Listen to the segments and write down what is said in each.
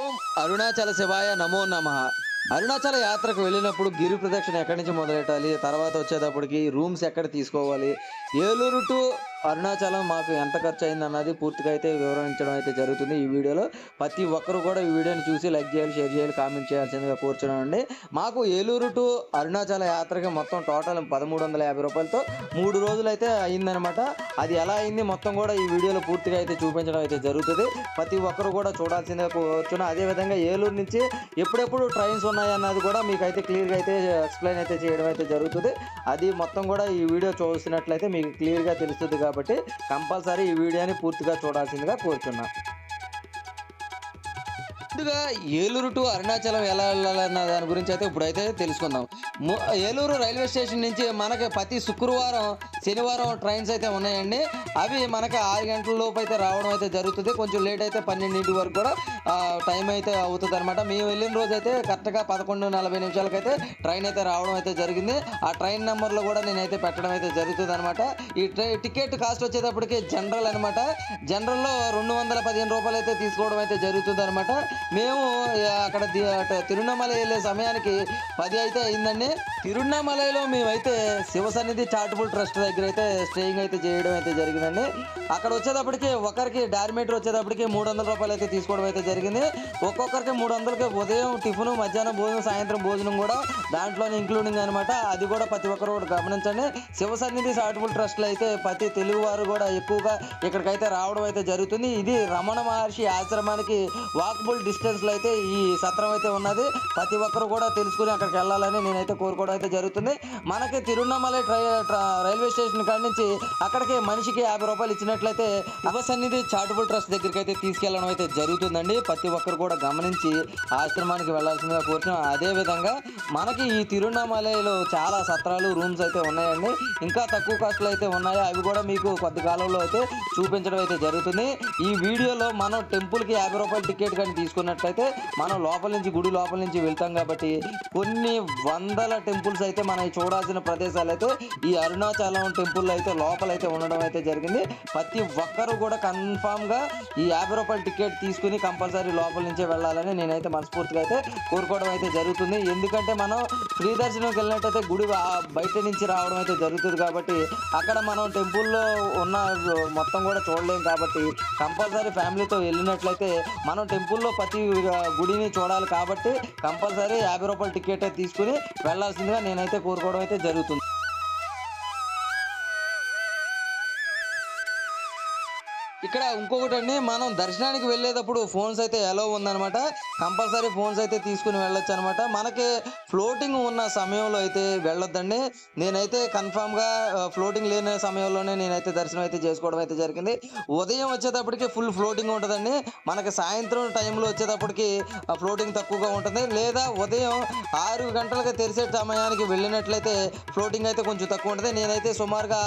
ఓం అరుణాచల శివాయ నమో నమ. అరుణాచల యాత్రకు వెళ్ళినప్పుడు గిరి ప్రదక్షిణ ఎక్కడి నుంచి మొదలెట్టాలి? తర్వాత వచ్చేటప్పటికి రూమ్స్ ఎక్కడ తీసుకోవాలి? ఏలూరు టు అరుణాచలం మాకు ఎంత ఖర్చు అయింది అన్నది పూర్తిగా అయితే వివరించడం అయితే జరుగుతుంది ఈ వీడియోలో. ప్రతి ఒక్కరు కూడా ఈ వీడియోని చూసి లైక్ చేయాలి షేర్ చేయాలి కామెంట్ చేయాల్సిందిగా కూర్చున్నామండి మాకు ఏలూరు టు అరుణాచల యాత్రకి మొత్తం టోటల్ పదమూడు వందల యాభై రూపాయలతో మూడు రోజులు అయితే అయిందనమాట అది ఎలా అయింది మొత్తం కూడా ఈ వీడియోలో పూర్తిగా అయితే చూపించడం అయితే జరుగుతుంది. ప్రతి ఒక్కరు కూడా చూడాల్సిందిగా కూర్చున్నా. అదేవిధంగా ఏలూరు నుంచి ఎప్పుడెప్పుడు ట్రైన్స్ ఉన్నాయి అన్నది కూడా మీకు అయితే క్లియర్గా అయితే ఎక్స్ప్లెయిన్ అయితే చేయడం అయితే జరుగుతుంది. అది మొత్తం కూడా ఈ వీడియో చూసినట్లయితే మీకు క్లియర్గా తెలుస్తుంది కాబట్టి కంపల్సరీ ఈ వీడియోని పూర్తిగా చూడాల్సిందిగా కోరుచున్నా ముందుగా ఏలూరు టు అరుణాచలం ఎలా వెళ్ళాలన్న దాని గురించి అయితే ఇప్పుడైతే తెలుసుకుందాం. ఏలూరు రైల్వే స్టేషన్ నుంచి మనకి ప్రతి శుక్రవారం శనివారం ట్రైన్స్ అయితే ఉన్నాయండి. అవి మనకి ఆరు గంటల లోపు అయితే రావడం అయితే జరుగుతుంది. కొంచెం లేట్ అయితే పన్నెండింటి వరకు కూడా టైం అయితే అవుతుంది అనమాట మేము వెళ్ళిన రోజు అయితే కరెక్ట్గా పదకొండు నలభై నిమిషాలకైతే ట్రైన్ అయితే రావడం అయితే జరిగింది. ఆ ట్రైన్ నెంబర్లో కూడా నేనైతే పెట్టడం అయితే జరుగుతుంది అనమాట ఈ టికెట్ కాస్ట్ వచ్చేటప్పటికి జనరల్ అనమాట జనరల్లో రెండు వందల పదిహేను రూపాయలు అయితే తీసుకోవడం అయితే జరుగుతుంది అనమాట మేము అక్కడ ది- వెళ్ళే సమయానికి పది అయితే అయిందండి. తిరువണ്ണామలైలో మేమైతే శివ సన్నిధి చారిటబుల్ ట్రస్ట్ దగ్గర అయితే స్టేయింగ్ అయితే చేయడం అయితే జరిగిందండి. అక్కడ వచ్చేటప్పటికి ఒకరికి డార్మేటర్ వచ్చేటప్పటికి మూడు వందల రూపాయలు అయితే తీసుకోవడం అయితే జరిగింది. ఒక్కొక్కరికి మూడు వందలకి ఉదయం టిఫిన్ మధ్యాహ్నం భోజనం సాయంత్రం భోజనం కూడా దాంట్లోనే ఇంక్లూడింగ్ అనమాట అది కూడా ప్రతి ఒక్కరు కూడా గమనించండి. శివ సన్నిధి చారిటబుల్ ట్రస్ట్లో అయితే ప్రతి తెలుగువారు కూడా ఎక్కువగా ఇక్కడికైతే రావడం అయితే జరుగుతుంది. ఇది రమణ మహర్షి ఆశ్రమానికి వాకబుల్ డిస్టెన్స్లో అయితే ఈ సత్రం అయితే ఉన్నది. ప్రతి ఒక్కరు కూడా తెలుసుకుని అక్కడికి వెళ్ళాలని నేనైతే కోరుకోవడం అయితే జరుగుతుంది. మనకి తిరువణమలై రైల్వే స్టేషన్ కాడ నుంచి అక్కడికి మనిషికి యాభై రూపాయలు ఇచ్చినట్లయితే అవసన్నిధి చారిటబుల్ ట్రస్ట్ దగ్గరికి అయితే తీసుకెళ్ళడం అయితే జరుగుతుందండి. ప్రతి ఒక్కరు కూడా గమనించి ఆశ్రమానికి వెళ్ళాల్సిందిగా కోరుతున్నాం. అదేవిధంగా మనకి ఈ తిరువణమలైలో చాలా సత్రాలు రూమ్స్ అయితే ఉన్నాయండి. ఇంకా తక్కువ కాస్ట్లు అయితే ఉన్నాయి? అవి కూడా మీకు కొద్ది కాలంలో అయితే చూపించడం అయితే జరుగుతుంది. ఈ వీడియోలో మనం టెంపుల్కి యాభై రూపాయల టికెట్ కానీ తీసుకున్నట్లయితే మనం లోపల నుంచి గుడి లోపల నుంచి వెళ్తాం కాబట్టి కొన్ని వంద వందల టెంపుల్స్ అయితే మనం చూడాల్సిన ప్రదేశాలు అయితే ఈ అరుణాచలం టెంపుల్ అయితే లోపల అయితే ఉండడం అయితే జరిగింది. ప్రతి ఒక్కరు కూడా కన్ఫామ్గా ఈ యాభై రూపాయల టికెట్ తీసుకుని కంపల్సరీ లోపల నుంచే వెళ్ళాలని నేనైతే మనస్ఫూర్తిగా అయితే కోరుకోవడం అయితే జరుగుతుంది. ఎందుకంటే మనం ఫ్రీ దర్శనంకి వెళ్ళినట్టయితే గుడి బయట నుంచి రావడం అయితే జరుగుతుంది కాబట్టి అక్కడ మనం టెంపుల్లో ఉన్న మొత్తం కూడా చూడలేం కాబట్టి కంపల్సరీ ఫ్యామిలీతో వెళ్ళినట్లయితే మనం టెంపుల్లో ప్రతి గుడిని చూడాలి కాబట్టి కంపల్సరీ యాభై రూపాయల టికెట్ తీసుకుని వెళ్ళాల్సిందిగా నేనైతే కోరుకోవడం అయితే జరుగుతుంది. ఇక్కడ ఇంకొకటి అండి మనం దర్శనానికి వెళ్ళేటప్పుడు ఫోన్స్ అయితే ఎలా ఉందనమాట కంపల్సరీ ఫోన్స్ అయితే తీసుకుని వెళ్ళొచ్చు అనమాట మనకి ఫ్లోటింగ్ ఉన్న సమయంలో అయితే వెళ్ళొద్దండి. నేనైతే కన్ఫామ్గా ఫ్లోటింగ్ లేని సమయంలోనే నేనైతే దర్శనం అయితే చేసుకోవడం అయితే జరిగింది. ఉదయం వచ్చేటప్పటికి ఫుల్ ఫ్లోటింగ్ ఉంటుందండి. మనకి సాయంత్రం టైంలో వచ్చేటప్పటికి ఫ్లోటింగ్ తక్కువగా ఉంటుంది. లేదా ఉదయం ఆరు గంటలకు తెరిసే సమయానికి వెళ్ళినట్లయితే ఫ్లోటింగ్ అయితే కొంచెం తక్కువ ఉంటుంది. నేనైతే సుమారుగా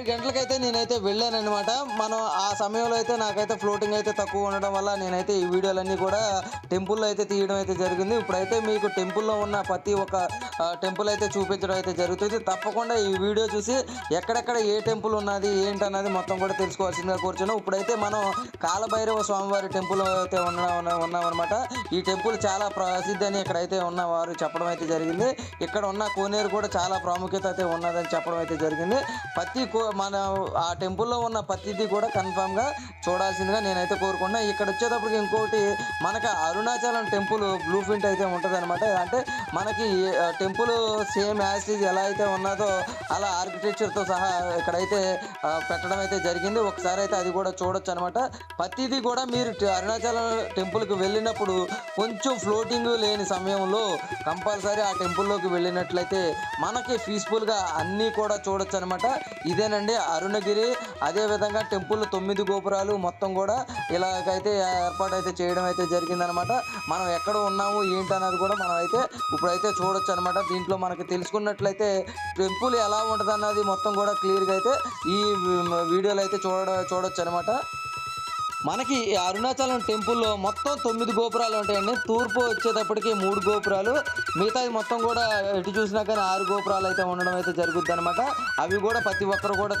ఆరు గంటలకైతే నేనైతే వెళ్ళాను అనమాట మనం ఆ సమయంలో అయితే నాకైతే ఫ్లోటింగ్ అయితే తక్కువ ఉండడం వల్ల నేనైతే ఈ వీడియోలన్నీ కూడా టెంపుల్లో అయితే తీయడం అయితే జరిగింది. ఇప్పుడైతే మీకు టెంపుల్లో ఉన్న ప్రతి ఒక్క టెంపుల్ అయితే చూపించడం అయితే జరుగుతుంది. తప్పకుండా ఈ వీడియో చూసి ఎక్కడెక్కడ ఏ టెంపుల్ ఉన్నది ఏంటి అన్నది మొత్తం కూడా తెలుసుకోవాల్సిందిగా కూర్చున్నాం. ఇప్పుడైతే మనం కాలభైరవ స్వామివారి టెంపుల్ అయితే ఉన్న ఉన్నామన్నమాట. ఈ టెంపుల్ చాలా ప్రసిద్ధి అని ఇక్కడైతే ఉన్నవారు చెప్పడం అయితే జరిగింది. ఇక్కడ ఉన్న కోనేరు కూడా చాలా ప్రాముఖ్యత అయితే ఉన్నదని చెప్పడం అయితే జరిగింది. ప్రతి కో మన ఆ టెంపుల్లో ఉన్న ప్రతిదీ కూడా కన్ఫామ్గా చూడాల్సిందిగా నేనైతే కోరుకున్నా ఇక్కడ వచ్చేటప్పటికి ఇంకోటి మనకి అరుణాచలం టెంపుల్ బ్లూ ప్రింట్ అయితే ఉంటుంది అనమాట అంటే మనకి టెంపుల్ సేమ్ యాసిడ్ ఎలా అయితే ఉన్నదో అలా ఆర్కిటెక్చర్తో సహా ఇక్కడైతే పెట్టడం అయితే జరిగింది. ఒకసారి అయితే అది కూడా చూడొచ్చు అనమాట ప్రతిదీ కూడా మీరు అరుణాచలం టెంపుల్కి వెళ్ళినప్పుడు కొంచెం ఫ్లోటింగ్ లేని సమయంలో కంపల్సరీ ఆ టెంపుల్లోకి వెళ్ళినట్లయితే మనకి పీస్ఫుల్గా అన్నీ కూడా చూడొచ్చు అనమాట ఇదేనండి అరుణగిరి అదే విధంగా టెంపుల్ తొమ్మిది గోపురాలు మొత్తం కూడా ఇలాగైతే ఏర్పాటు అయితే చేయడం అయితే జరిగిందనమాట. మనం ఎక్కడ ఉన్నాము ఏంటి అన్నది కూడా మనం అయితే ఇప్పుడైతే చూడొచ్చు అనమాట దీంట్లో మనకి తెలుసుకున్నట్లయితే టెంపుల్ ఎలా ఉంటుంది అన్నది మొత్తం కూడా క్లియర్గా అయితే ఈ వీడియోలో అయితే చూడ చూడొచ్చు అనమాట మనకి అరుణాచలం టెంపుల్లో మొత్తం తొమ్మిది గోపురాలు ఉంటాయండి. తూర్పు వచ్చేటప్పటికి మూడు గోపురాలు. మిగతాది మొత్తం కూడా ఎటు చూసినా కానీ ఆరు గోపురాలు అయితే ఉండడం అయితే జరుగుద్ది అనమాట అవి కూడా ప్రతి ఒక్కరు కూడా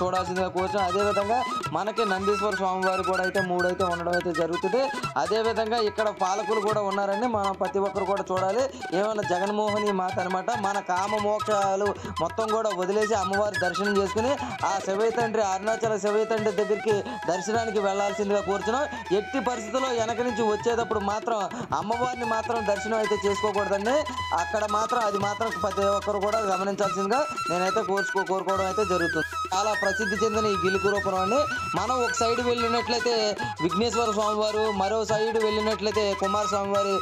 చూడాల్సిందిగా కోరుచు అదేవిధంగా మనకి నందీశ్వర స్వామి వారు కూడా అయితే మూడు అయితే ఉండడం అయితే జరుగుతుంది. అదేవిధంగా ఇక్కడ పాలకులు కూడా ఉన్నారండి. మనం ప్రతి ఒక్కరు కూడా చూడాలి. ఏమన్నా జగన్మోహని మాత అనమాట మన కామ మోక్షాలు మొత్తం కూడా వదిలేసి అమ్మవారి దర్శనం చేసుకుని ఆ శివై తండ్రి అరుణాచల శివై తండ్రి దగ్గరికి దర్శనానికి వెళ్ళాలి. వెళ్ళాల్సిందిగా కోరుచున్నాం. ఎట్టి పరిస్థితుల్లో వెనక నుంచి వచ్చేటప్పుడు మాత్రం అమ్మవారిని మాత్రం దర్శనం అయితే చేసుకోకూడదండి. అక్కడ మాత్రం అది మాత్రం ప్రతి ఒక్కరు కూడా గమనించాల్సిందిగా నేనైతే కోరుకో కోరుకోవడం అయితే జరుగుతుంది. చాలా ప్రసిద్ధి చెందిన ఈ గిలుకురూపురం అండి. మనం ఒక సైడ్ వెళ్ళినట్లయితే విఘ్నేశ్వర స్వామి వారు మరో సైడ్ వెళ్ళినట్లయితే కుమారస్వామి వారి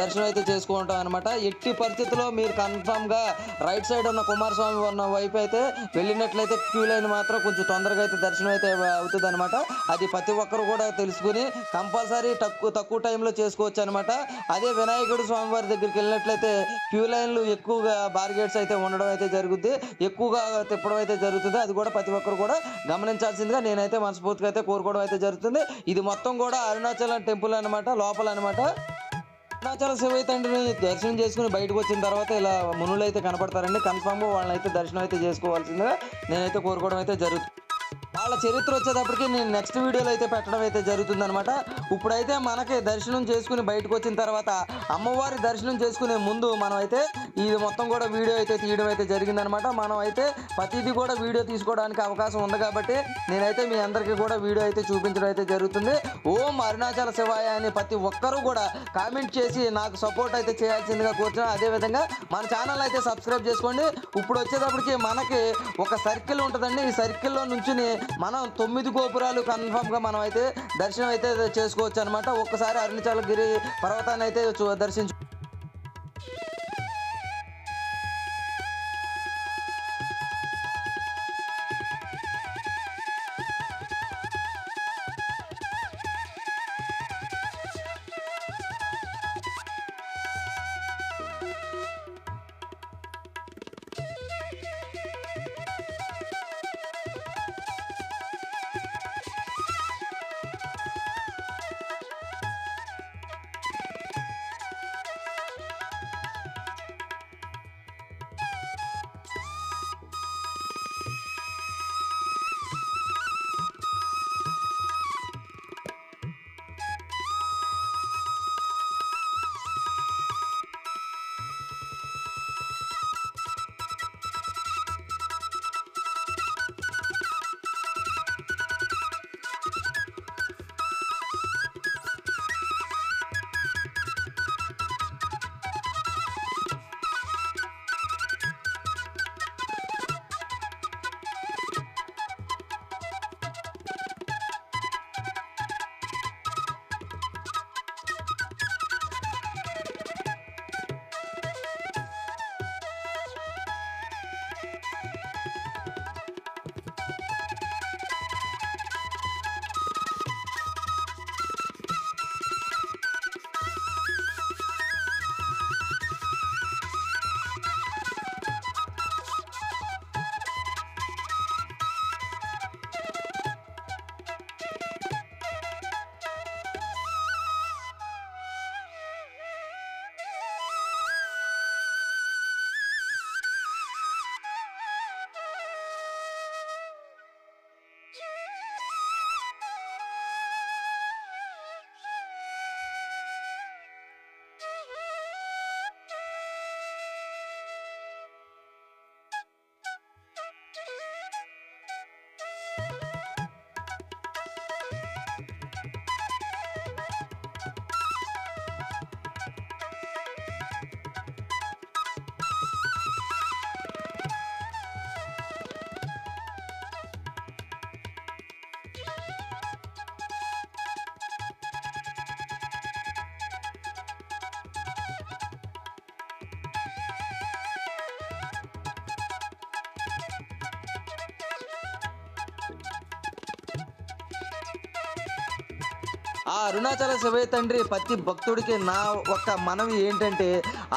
దర్శనం అయితే చేసుకుంటాం అనమాట ఎట్టి పరిస్థితుల్లో మీరు కన్ఫామ్గా రైట్ సైడ్ ఉన్న కుమారస్వామి ఉన్న వైపు అయితే వెళ్ళినట్లయితే క్యూ లైన్ మాత్రం కొంచెం తొందరగా అయితే దర్శనం అయితే అవుతుంది అనమాట అది ప్రతి ఒక్కరు కూడా తెలుసుకుని కంపల్సరీ తక్కువ తక్కువ టైంలో చేసుకోవచ్చు అనమాట అదే వినాయకుడు స్వామి వారి దగ్గరికి వెళ్ళినట్లయితే క్యూ లైన్లు ఎక్కువగా బార్గేట్స్ అయితే ఉండడం అయితే జరుగుద్ది. ఎక్కువగా తిప్పడం అయితే జరుగుతుంది. అది కూడా ప్రతి ఒక్కరు కూడా గమనించాల్సిందిగా నేనైతే మనస్ఫూర్తిగా అయితే కోరుకోవడం అయితే జరుగుతుంది. ఇది మొత్తం కూడా అరుణాచలం టెంపుల్ అనమాట లోపల అనమాట అరుణాచల శివయ్య తండ్రిని దర్శనం చేసుకుని బయటకు వచ్చిన తర్వాత ఇలా మునులు అయితే కనపడతారండి. కన్ఫామ్గా వాళ్ళని అయితే దర్శనం అయితే చేసుకోవాల్సిందిగా నేనైతే కోరుకోవడం అయితే జరుగుతుంది. వాళ్ళ చరిత్ర వచ్చేటప్పటికి నేను నెక్స్ట్ వీడియోలో అయితే పెట్టడం అయితే జరుగుతుందనమాట ఇప్పుడైతే మనకి దర్శనం చేసుకుని బయటకు వచ్చిన తర్వాత అమ్మవారి దర్శనం చేసుకునే ముందు మనం అయితే ఇది మొత్తం కూడా వీడియో అయితే తీయడం అయితే జరిగిందనమాట మనం అయితే ప్రతిదీ కూడా వీడియో తీసుకోవడానికి అవకాశం ఉంది కాబట్టి నేనైతే మీ అందరికీ కూడా వీడియో అయితే చూపించడం అయితే జరుగుతుంది. ఓం అరుణాచల శివాయ అని ప్రతి ఒక్కరూ కూడా కామెంట్ చేసి నాకు సపోర్ట్ అయితే చేయాల్సిందిగా కోరుతున్నాను అదేవిధంగా మన ఛానల్ అయితే సబ్స్క్రైబ్ చేసుకోండి. ఇప్పుడు వచ్చేటప్పటికి మనకి ఒక సర్కిల్ ఉంటుందండి. ఈ సర్కిల్లో నుంచి మనం తొమ్మిది గోపురాలు కన్ఫామ్గా మనం అయితే దర్శనం అయితే చేసుకోవచ్చు అనమాట ఒక్కసారి అరుణాచలగిరి పర్వతాన్ని అయితే దర్శించు ఆ అరుణాచల శివయ్య తండ్రి ప్రతి భక్తుడికి నా ఒక మనవి ఏంటంటే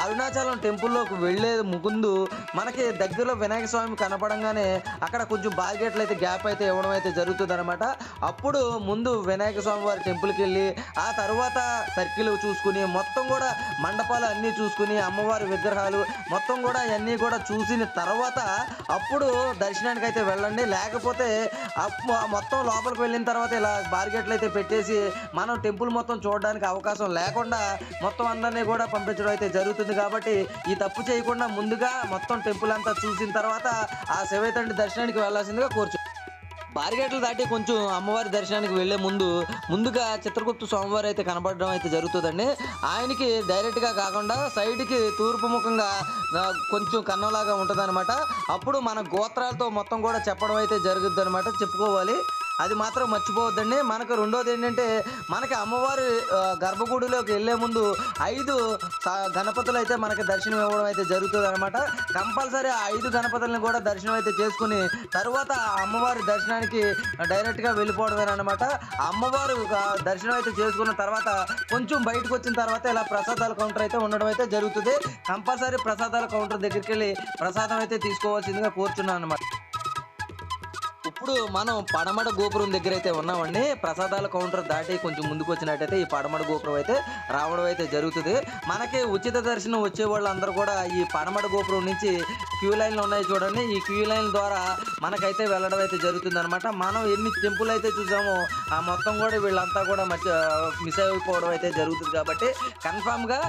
అరుణాచలం టెంపుల్లోకి వెళ్ళే ముందు మనకి దగ్గరలో వినాయక స్వామి కనపడంగానే అక్కడ కొంచెం బార్గెట్లు అయితే గ్యాప్ అయితే ఇవ్వడం అయితే జరుగుతుందన్నమాట. అప్పుడు ముందు వినాయక స్వామి వారి టెంపుల్కి వెళ్ళి ఆ తర్వాత సర్కిల్ చూసుకుని మొత్తం కూడా మండపాలు అన్నీ చూసుకుని అమ్మవారి విగ్రహాలు మొత్తం కూడా అన్నీ కూడా చూసిన తర్వాత అప్పుడు దర్శనానికి అయితే వెళ్ళండి. లేకపోతే మొత్తం లోపలికి వెళ్ళిన తర్వాత ఇలా బార్గెట్లు అయితే పెట్టేసి మనం టెంపుల్ మొత్తం చూడడానికి అవకాశం లేకుండా మొత్తం అందరినీ కూడా పంపించడం అయితే జరుగుతుంది కాబట్టి ఈ తప్పు చేయకుండా ముందుగా మొత్తం టెంపుల్ అంతా చూసిన తర్వాత ఆ శివైతండ్రి దర్శనానికి వెళ్ళాల్సిందిగా కోరుచు బారిగేట్లు దాటి కొంచెం అమ్మవారి దర్శనానికి వెళ్ళే ముందు ముందుగా చిత్రగుప్త స్వామివారు అయితే కనబడడం అయితే జరుగుతుందండి. ఆయనకి డైరెక్ట్గా కాకుండా సైడ్కి తూర్పు ముఖంగా కొంచెం కన్నంలాగా ఉంటుంది అప్పుడు మన గోత్రాలతో మొత్తం కూడా చెప్పడం అయితే జరుగుద్ది అనమాట చెప్పుకోవాలి. అది మాత్రం మర్చిపోవద్దండి. మనకు రెండోది ఏంటంటే మనకి అమ్మవారి గర్భగుడిలోకి వెళ్ళే ముందు ఐదు గణపతులు అయితే మనకి దర్శనం ఇవ్వడం అయితే జరుగుతుంది అనమాట కంపల్సరీ ఆ ఐదు గణపతులను కూడా దర్శనం అయితే చేసుకుని తర్వాత ఆ అమ్మవారి దర్శనానికి డైరెక్ట్గా వెళ్ళిపోవడమేనమాట అమ్మవారు దర్శనం అయితే చేసుకున్న తర్వాత కొంచెం బయటకు వచ్చిన తర్వాత ఇలా ప్రసాదాల కౌంటర్ అయితే ఉండడం అయితే జరుగుతుంది. కంపల్సరీ ప్రసాదాల కౌంటర్ దగ్గరికి వెళ్ళి ప్రసాదం అయితే తీసుకోవాల్సిందిగా కోరుతున్నాను అనమాట ఇప్పుడు మనం పడమడ గోపురం దగ్గర అయితే ఉన్నామండి. ప్రసాదాల కౌంటర్ దాటి కొంచెం ముందుకు వచ్చినట్టయితే ఈ పడమడ గోపురం అయితే రావడం అయితే జరుగుతుంది. మనకి ఉచిత దర్శనం వచ్చే వాళ్ళందరూ కూడా ఈ పడమడ గోపురం నుంచి క్యూ లైన్లు ఉన్నాయి చూడండి. ఈ క్యూ లైన్ ద్వారా మనకైతే వెళ్ళడం అయితే జరుగుతుంది అనమాట మనం ఎన్ని టెంపుల్ అయితే చూసామో ఆ మొత్తం కూడా వీళ్ళంతా కూడా మధ్య మిస్ అయిపోవడం అయితే జరుగుతుంది కాబట్టి కన్ఫామ్గా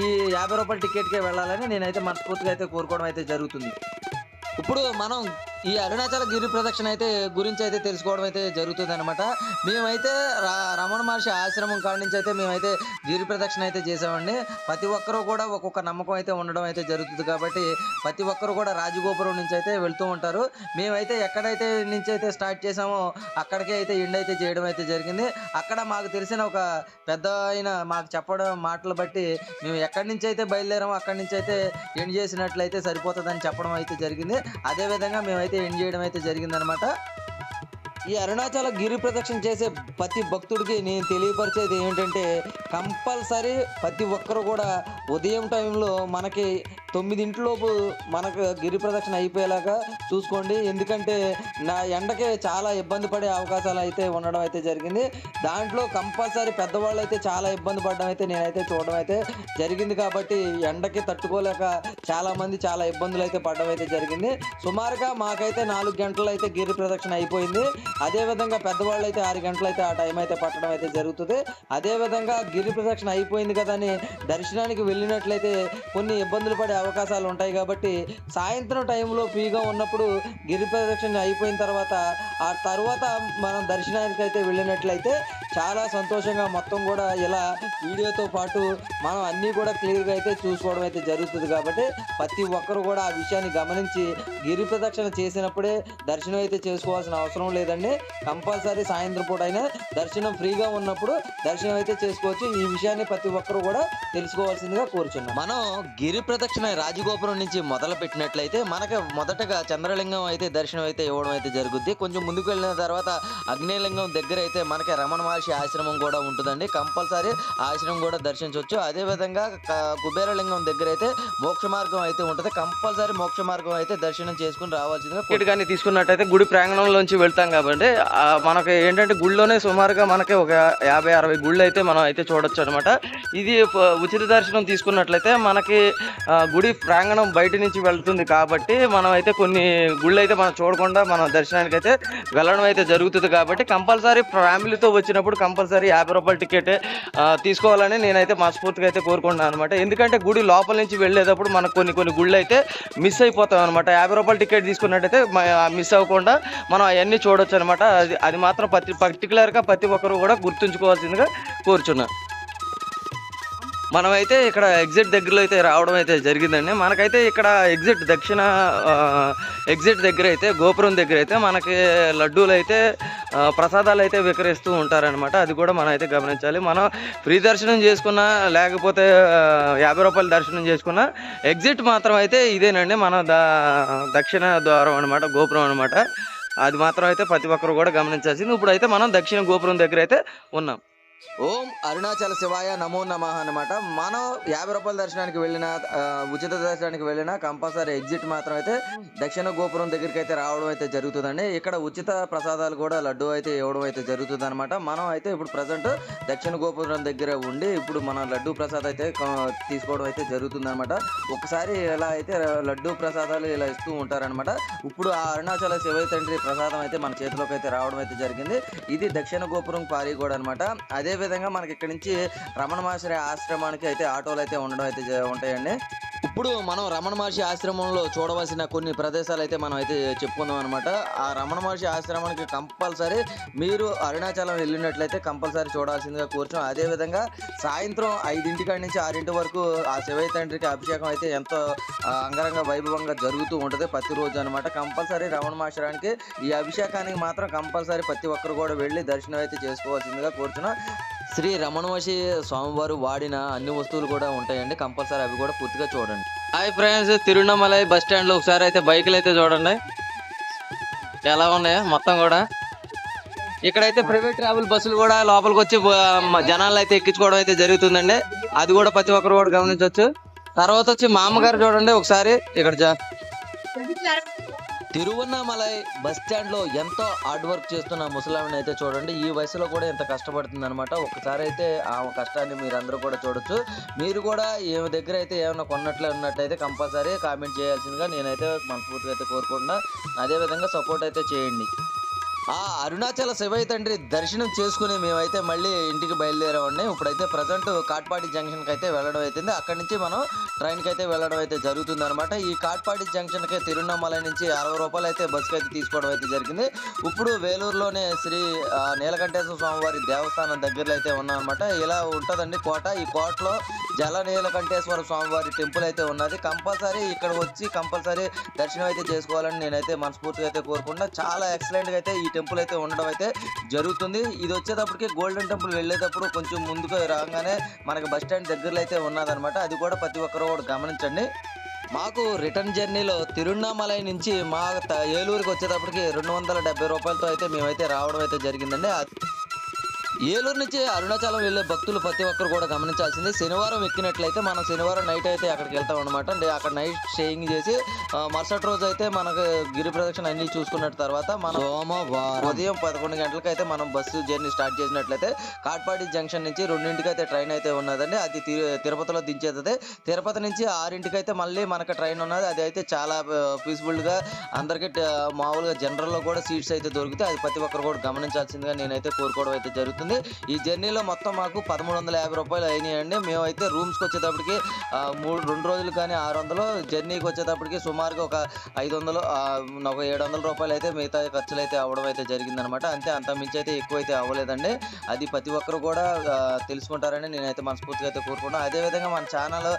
ఈ యాభై రూపాయల టికెట్కే వెళ్ళాలని నేనైతే మనస్ఫూర్తిగా అయితే కోరుకోవడం అయితే జరుగుతుంది. ఇప్పుడు మనం ఈ అరుణాచల గిరి ప్రదక్షిణ అయితే గురించి అయితే తెలుసుకోవడం అయితే జరుగుతుంది అనమాట మేమైతే రా- రమణ మహర్షి ఆశ్రమం కాడి నుంచి అయితే మేమైతే గిరి ప్రదక్షిణ అయితే చేసామండి ప్రతి ఒక్కరూ కూడా ఒక్కొక్క నమ్మకం అయితే ఉండడం అయితే జరుగుతుంది కాబట్టి ప్రతి ఒక్కరు కూడా రాజగోపురం నుంచి అయితే వెళ్తూ ఉంటారు. మేమైతే ఎక్కడైతే నుంచి అయితే స్టార్ట్ చేసామో అక్కడికే అయితే ఎండ్ అయితే చేయడం అయితే జరిగింది. అక్కడ మాకు తెలిసిన ఒక పెద్ద ఆయన మాకు చెప్పడం మాటలు బట్టి మేము ఎక్కడి నుంచి అయితే బయలుదేరామో అక్కడి నుంచి అయితే ఎండ్ చేసినట్లయితే సరిపోతుందని చెప్పడం అయితే జరిగింది. అదే విధంగా అయితే ఎండ్ చేయడం అయితే జరిగిందనమాట. ఈ అరుణాచల గిరి ప్రదక్షిణ చేసే ప్రతి భక్తుడికి నేను తెలియపరిచేది ఏంటంటే కంపల్సరీ ప్రతి ఒక్కరు కూడా ఉదయం టైంలో మనకి తొమ్మిదింటిలోపు మనకు గిరి ప్రదక్షిణ అయిపోయేలాగా చూసుకోండి. ఎందుకంటే నా ఎండకే చాలా ఇబ్బంది పడే అవకాశాలు అయితే ఉండడం అయితే జరిగింది. దాంట్లో కంపల్సరీ పెద్దవాళ్ళు అయితే చాలా ఇబ్బంది పడడం అయితే నేనైతే చూడడం అయితే జరిగింది కాబట్టి ఎండకి తట్టుకోలేక చాలామంది చాలా ఇబ్బందులు అయితే పడడం అయితే జరిగింది. సుమారుగా మాకైతే నాలుగు గంటలు అయితే గిరి ప్రదక్షిణ అయిపోయింది. అదే విధంగా పెద్దవాళ్ళు అయితే ఆరు గంటలు అయితే ఆ టైం అయితే పట్టడం అయితే జరుగుతుంది. అదే విధంగా గిరి ప్రదక్షిణ అయిపోయింది కదా అని దర్శనానికి వెళ్ళినట్లయితే కొన్ని ఇబ్బందులు పడే అవకాశాలు ఉంటాయి కాబట్టి సాయంత్రం టైంలో ఫ్రీగా ఉన్నప్పుడు గిరి ప్రదక్షిణ అయిపోయిన తర్వాత ఆ తర్వాత మనం దర్శనానికి అయితే వెళ్ళినట్లయితే చాలా సంతోషంగా మొత్తం కూడా ఇలా వీడియోతో పాటు మనం అన్నీ కూడా క్లియర్గా అయితే చూసుకోవడం అయితే జరుగుతుంది కాబట్టి ప్రతి ఒక్కరు కూడా ఆ విషయాన్ని గమనించి గిరి ప్రదక్షిణ చేసినప్పుడే దర్శనం అయితే చేసుకోవాల్సిన అవసరం లేదండి. కంపల్సరీ సాయంత్రం పూట అయినా దర్శనం ఫ్రీగా ఉన్నప్పుడు దర్శనం అయితే చేసుకోవచ్చు. ఈ విషయాన్ని ప్రతి ఒక్కరు కూడా తెలుసుకోవాల్సిందిగా కోరుచున్నాం. మనం గిరి ప్రదక్షిణ రాజగోపురం నుంచి మొదలు పెట్టినట్లయితే మనకి మొదటగా చంద్రలింగం అయితే దర్శనం అయితే ఇవ్వడం అయితే జరుగుద్ది. కొంచెం ముందుకు వెళ్ళిన తర్వాత అగ్నేయలింగం దగ్గర అయితే మనకి రమణ మహర్షి ఆశ్రమం కూడా ఉంటుందండి. కంపల్సరీ ఆశ్రమం కూడా దర్శించవచ్చు అదే విధంగా కుబేరలింగం దగ్గర అయితే మోక్ష మార్గం అయితే ఉంటుంది. కంపల్సరీ మోక్ష మార్గం అయితే దర్శనం చేసుకుని రావాల్సిందిగా టికెట్ కానీ తీసుకున్నట్టయితే గుడి ప్రాంగణంలోంచి వెళ్తాం కాబట్టి మనకి ఏంటంటే గుడిలోనే సుమారుగా మనకి ఒక యాభై అరవై గుళ్ళు అయితే మనం అయితే చూడొచ్చు అనమాట ఇది ఉచిత దర్శనం తీసుకున్నట్లయితే మనకి గుడి ప్రాంగణం బయట నుంచి వెళ్తుంది కాబట్టి మనం అయితే కొన్ని గుళ్ళు అయితే మనం చూడకుండా మనం దర్శనానికి అయితే వెళ్ళడం అయితే జరుగుతుంది కాబట్టి కంపల్సరీ ఫ్యామిలీతో వచ్చినప్పుడు కంపల్సరీ యాభై రూపాయల టికెట్ తీసుకోవాలని నేనైతే మనస్ఫూర్తిగా అయితే కోరుకుంటున్నాను అనమాట ఎందుకంటే గుడి లోపల నుంచి వెళ్ళేటప్పుడు మనకు కొన్ని కొన్ని గుళ్ళు అయితే మిస్ అయిపోతాం అనమాట యాభై రూపాయల టికెట్ తీసుకున్నట్టయితే మిస్ అవ్వకుండా మనం అవన్నీ చూడొచ్చు అనమాట అది అది మాత్రం ప్రతి పర్టికులర్గా ప్రతి ఒక్కరు కూడా గుర్తుంచుకోవాల్సిందిగా కోరుచున్నాను. మనమైతే ఇక్కడ ఎగ్జిట్ దగ్గరలో అయితే రావడం అయితే జరిగిందండి. మనకైతే ఇక్కడ ఎగ్జిట్ దక్షిణ ఎగ్జిట్ దగ్గర అయితే గోపురం దగ్గర అయితే మనకి లడ్డూలు అయితే ప్రసాదాలు అయితే విక్రయిస్తూ ఉంటారనమాట అది కూడా మనం అయితే గమనించాలి. మనం ఫ్రీ దర్శనం చేసుకున్నా లేకపోతే యాభై రూపాయల దర్శనం చేసుకున్నా ఎగ్జిట్ మాత్రం అయితే ఇదేనండి. మన దక్షిణ ద్వారం అనమాట గోపురం అనమాట అది మాత్రం అయితే ప్రతి ఒక్కరు కూడా గమనించాల్సింది. ఇప్పుడు అయితే మనం దక్షిణ గోపురం దగ్గర అయితే ఉన్నాం. ఓం అరుణాచల శివాయ నమో నమ అనమాట మనం యాభై రూపాయల దర్శనానికి వెళ్ళిన ఉచిత దర్శనానికి వెళ్ళిన కంపల్సరీ ఎగ్జిట్ మాత్రం అయితే దక్షిణ గోపురం దగ్గరికి అయితే రావడం అయితే జరుగుతుందండి. ఇక్కడ ఉచిత ప్రసాదాలు కూడా లడ్డు అయితే ఇవ్వడం అయితే జరుగుతుంది అనమాట మనం అయితే ఇప్పుడు ప్రజెంట్ దక్షిణ గోపురం దగ్గర ఉండి ఇప్పుడు మనం లడ్డు ప్రసాదం అయితే తీసుకోవడం అయితే జరుగుతుంది అనమాట ఒకసారి ఇలా అయితే లడ్డు ప్రసాదాలు ఇలా ఇస్తూ ఉంటారనమాట ఇప్పుడు ఆ అరుణాచల శివ తండ్రి ప్రసాదం అయితే మన చేతిలోకి అయితే రావడం అయితే జరిగింది. ఇది దక్షిణ గోపురం పారిగోడ అనమాట అదే విధంగా మనకి ఇక్కడ నుంచి రమణ మాసరి ఆశ్రమానికి అయితే ఆటోలు అయితే ఉండడం అయితే జ- ఉంటాయండి. ఇప్పుడు మనం రమణ మహర్షి ఆశ్రమంలో చూడవలసిన కొన్ని ప్రదేశాలు అయితే మనం అయితే చెప్పుకుందాం అనమాట ఆ రమణ మహర్షి ఆశ్రమానికి కంపల్సరీ మీరు అరుణాచలం వెళ్ళినట్లయితే కంపల్సరీ చూడాల్సిందిగా కూర్చోం అదే విధంగా సాయంత్రం ఐదింటి కాడి నుంచి ఆరింటి వరకు ఆ శివయ్య తండ్రికి అభిషేకం అయితే ఎంతో అంగరంగ వైభవంగా జరుగుతూ ఉంటుంది ప్రతిరోజు అనమాట కంపల్సరీ రమణ మహర్షికి ఈ అభిషేకానికి మాత్రం కంపల్సరీ ప్రతి ఒక్కరు కూడా వెళ్ళి దర్శనం అయితే చేసుకోవాల్సిందిగా కోరుచున్నాం. శ్రీ రమణవశి స్వామివారు వాడిన అన్ని వస్తువులు కూడా ఉంటాయండి. కంపల్సరీ అవి కూడా పూర్తిగా చూడండి. హాయ్ ఫ్రెండ్స్ తిరుణమలై బస్ స్టాండ్లో ఒకసారి అయితే బైకులు అయితే చూడండి. ఎలా ఉన్నాయో మొత్తం కూడా. ఇక్కడైతే ప్రైవేట్ ట్రావెల్ బస్సులు కూడా లోపలికి వచ్చి జనాలు అయితే ఎక్కించుకోవడం అయితే జరుగుతుందండి. అది కూడా ప్రతి ఒక్కరు కూడా గమనించవచ్చు. తర్వాత వచ్చి మా అమ్మగారు చూడండి ఒకసారి. ఇక్కడ జా- తిరువన్నామలై బస్ స్టాండ్లో ఎంతో హార్డ్ వర్క్ చేస్తున్న ముసలామిని అయితే చూడండి. ఈ వయసులో కూడా ఎంత కష్టపడుతుంది అనమాట ఒకసారి అయితే ఆ కష్టాన్ని మీరందరూ కూడా చూడొచ్చు. మీరు కూడా ఏ దగ్గర అయితే ఏమైనా కొన్నట్లే ఉన్నట్టయితే కంపల్సరీ కామెంట్ చేయాల్సిందిగా నేనైతే మనస్ఫూర్తిగా అయితే కోరుకుంటున్నా. అదే విధంగా సపోర్ట్ అయితే చేయండి. ఆ అరుణాచల శివయ్య తండ్రి దర్శనం చేసుకుని మేమైతే మళ్ళీ ఇంటికి బయలుదేరామండి. ఇప్పుడైతే ప్రజెంట్ కాట్పాడి జంక్షన్కి అయితే వెళ్ళడం అవుతుంది అక్కడి నుంచి మనం ట్రైన్కి అయితే వెళ్ళడం అయితే జరుగుతుంది అనమాట ఈ కాట్పాడి జంక్షన్కి తిరువണ്ണామలై నుంచి అరవై రూపాయలు అయితే బస్సుకి అయితే తీసుకోవడం అయితే జరిగింది. ఇప్పుడు వేలూరులోనే శ్రీ నీలకంఠేశ్వర స్వామివారి దేవస్థానం దగ్గరలో అయితే ఉన్నాం అనమాట ఇలా ఉంటుందండి కోట. ఈ కోటలో జల నీలకంఠేశ్వర స్వామివారి టెంపుల్ అయితే ఉన్నది. కంపల్సరీ ఇక్కడ వచ్చి కంపల్సరీ దర్శనం అయితే చేసుకోవాలని నేనైతే మనస్ఫూర్తిగా అయితే కోరుకుంటున్నా. చాలా ఎక్సలెంట్గా అయితే ఈ టెంపుల్ అయితే ఉండడం అయితే జరుగుతుంది. ఇది వచ్చేటప్పటికి గోల్డెన్ టెంపుల్ వెళ్ళేటప్పుడు కొంచెం ముందుకు రాగానే మనకి బస్ స్టాండ్ దగ్గరలో అయితే ఉన్నదనమాట అది కూడా ప్రతి ఒక్కరు కూడా గమనించండి. మాకు రిటర్న్ జర్నీలో తిరువണ്ണామలై నుంచి మా త- ఏలూరుకి వచ్చేటప్పటికి రెండు వందల డెబ్బై రూపాయలతో అయితే మేమైతే రావడం అయితే జరిగిందండి. ఏలూరు నుంచి అరుణాచలం వెళ్ళే భక్తులు ప్రతి ఒక్కరు కూడా గమనించాల్సింది. శనివారం ఎక్కినట్లయితే మనం శనివారం నైట్ అయితే అక్కడికి వెళ్తాం అనమాట అంటే అక్కడ నైట్ స్టేయింగ్ చేసి మరుసటి రోజు అయితే మనకు గిరి ప్రదక్షిణ అన్ని చూసుకున్న తర్వాత మనం సోమవారం. ఉదయం పదకొండు గంటలకు అయితే మనం బస్సు జర్నీ స్టార్ట్ చేసినట్లయితే కాట్పాడి జంక్షన్ నుంచి రెండింటికి అయితే ట్రైన్ అయితే ఉన్నదండి. అది తిరుపతిలో దించేది తిరుపతి నుంచి ఆరింటికి అయితే మళ్ళీ మనకు ట్రైన్ ఉన్నది. అది అయితే చాలా పీస్ఫుల్గా అందరికి మామూలుగా జనరల్లో కూడా సీట్స్ అయితే దొరుకుతాయి. అది ప్రతి ఒక్కరు కూడా గమనించాల్సిందిగా నేనైతే కోరుకోవడం అయితే జరుగుతుంది. ఈ జర్నీలో మొత్తం మాకు పదమూడు వందల యాభై రూపాయలు అయినాయండి. మేమైతే రూమ్స్కి వచ్చేటప్పటికి మూడు రెండు రోజులు కానీ ఆరు వందలు జర్నీకి వచ్చేటప్పటికి సుమారుగా ఒక ఐదు వందలు ఒక ఏడు వందల రూపాయలు అయితే మిగతా ఖర్చులు అయితే అవ్వడం అయితే జరిగిందనమాట. అంతే అంత మించి అయితే ఎక్కువ అయితే అవ్వలేదండి. అది ప్రతి ఒక్కరు కూడా తెలుసుకుంటారని నేనైతే మనస్ఫూర్తిగా అయితే కోరుకుంటున్నాను అదేవిధంగా మన ఛానల్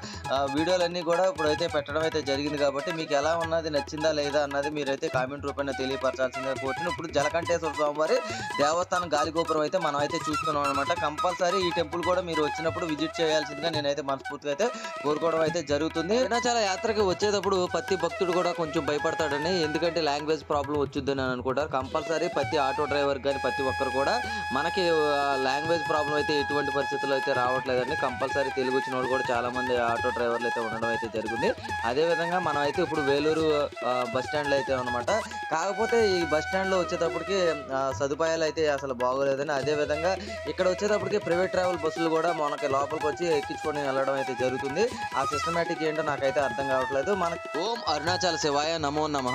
వీడియోలన్నీ కూడా ఇప్పుడైతే పెట్టడం అయితే జరిగింది కాబట్టి మీకు ఎలా ఉన్నది నచ్చిందా లేదా అన్నది మీరైతే కామెంట్ రూపంలో తెలియపరచాల్సిందిగా కోరుతున్నాను. ఇప్పుడు జలకంఠేశ్వర స్వామివారి దేవస్థానం గాలిగోపురం అయితే మనం అయితే చూస్తున్నాం అనమాట కంపల్సరీ ఈ టెంపుల్ కూడా మీరు వచ్చినప్పుడు విజిట్ చేయాల్సిందిగా నేనైతే మనస్ఫూర్తిగా అయితే కోరుకోవడం అయితే జరుగుతుంది. అరుణాచల యాత్రకి వచ్చేటప్పుడు ప్రతి భక్తుడు కూడా కొంచెం భయపడతాడని ఎందుకంటే లాంగ్వేజ్ ప్రాబ్లం వచ్చిందని అని అనుకుంటారు. కంపల్సరీ ప్రతి ఆటో డ్రైవర్ కానీ ప్రతి ఒక్కరు కూడా మనకి లాంగ్వేజ్ ప్రాబ్లం అయితే ఎటువంటి పరిస్థితుల్లో అయితే రావట్లేదండి. కంపల్సరీ తెలుగు వచ్చిన వాళ్ళు కూడా చాలా మంది ఆటో డ్రైవర్లు అయితే ఉండడం అయితే జరిగింది. అదే విధంగా మనం అయితే ఇప్పుడు వేలూరు ఆ, బస్ స్టాండ్లో అయితే అనమాట కాకపోతే ఈ బస్ స్టాండ్లో వచ్చేటప్పటికి సదుపాయాలు అయితే అసలు బాగోలేదని అదే విధంగా ఇక్కడ వచ్చేటప్పటికి ప్రైవేట్ ట్రావెల్ బస్సులు కూడా మనకి లోపలికి వచ్చి ఎక్కించుకొని వెళ్ళడం అయితే జరుగుతుంది. ఆ సిస్టమేటిక్ ఏంటో నాకైతే అర్థం కావట్లేదు. మనకి ఓం అరుణాచల శివాయ నమో నమ.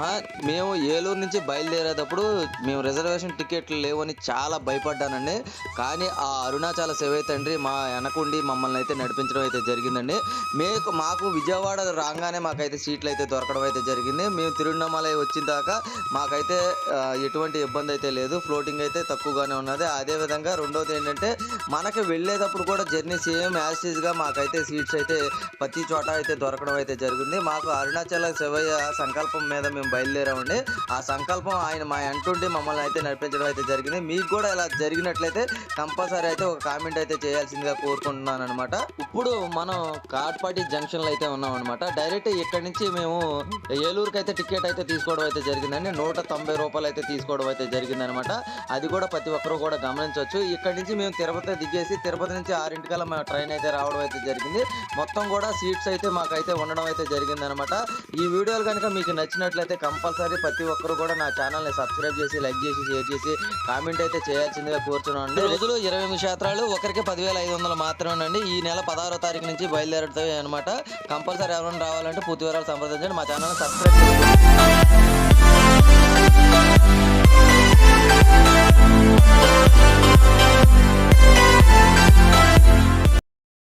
మేము ఏలూరు నుంచి బయలుదేరేటప్పుడు మేము రిజర్వేషన్ టికెట్లు లేవని చాలా భయపడ్డానండి. కానీ ఆ అరుణాచల శివై తండ్రి మా వెనకుండి మమ్మల్ని అయితే నడిపించడం అయితే జరిగిందండి. మీకు మాకు విజయవాడ రాగానే మాకైతే సీట్లు అయితే దొరకడం అయితే జరిగింది. మేము తిరువண்ணామలై వచ్చిన దాకా మాకైతే ఎటువంటి ఇబ్బంది అయితే లేదు. ఫ్లోటింగ్ అయితే తక్కువగానే ఉన్నది. అదే విధంగా రెండోది ఏంటంటే మనకి వెళ్ళేటప్పుడు కూడా జర్నీ సేమ్గా మాకైతే సీట్స్ అయితే ప్రతి చోట అయితే దొరకడం అయితే జరిగింది. మాకు అరుణాచల శివయ్య సంకల్పం మీద మేము బయలుదేరామండి. ఆ సంకల్పం ఆయన మా అంటుండి మమ్మల్ని అయితే నడిపించడం అయితే జరిగింది. మీకు కూడా ఇలా జరిగినట్లయితే కంపల్సరీ అయితే ఒక కామెంట్ అయితే చేయాల్సిందిగా కోరుకుంటున్నాను అనమాట ఇప్పుడు మనం కాట్పాటి జంక్షన్లో అయితే ఉన్నాం అనమాట డైరెక్ట్ ఇక్కడ నుంచి మేము ఏలూరుకి అయితే టికెట్ అయితే తీసుకోవడం అయితే జరిగిందండి. నూట తొంభై రూపాయలు అయితే తీసుకోవడం అయితే జరిగిందనమాట అది కూడా ప్రతి ఒక్కరు కూడా గమనించవచ్చు. ఇక్కడ నుంచి మేము తిరుపతి దిగేసి తిరుపతి నుంచి ఆరింటికల్లా మా ట్రైన్ అయితే రావడం అయితే జరిగింది. మొత్తం కూడా సీట్స్ అయితే మాకైతే ఉండడం అయితే జరిగింది అనమాట ఈ వీడియోలు కనుక మీకు నచ్చినట్లయితే కంపల్సరీ ప్రతి ఒక్కరు కూడా నా ఛానల్ని సబ్స్క్రైబ్ చేసి లైక్ చేసి షేర్ చేసి కామెంట్ అయితే చేయాల్సిందిగా కోరుతున్నాను రోజులు ఇరవై ఎనిమిది శాతాలు ఒకరికి పదివేల ఐదు వందలు మాత్రమేనండి. ఈ నెల పదహారో తారీఖు నుంచి బయలుదేరుతాయి అనమాట. కంపల్సరీ ఎవరైనా రావాలంటే పూర్తి వివరాలు సంప్రదించండి. మా ఛానల్ సబ్స్క్రైబ్ చేసి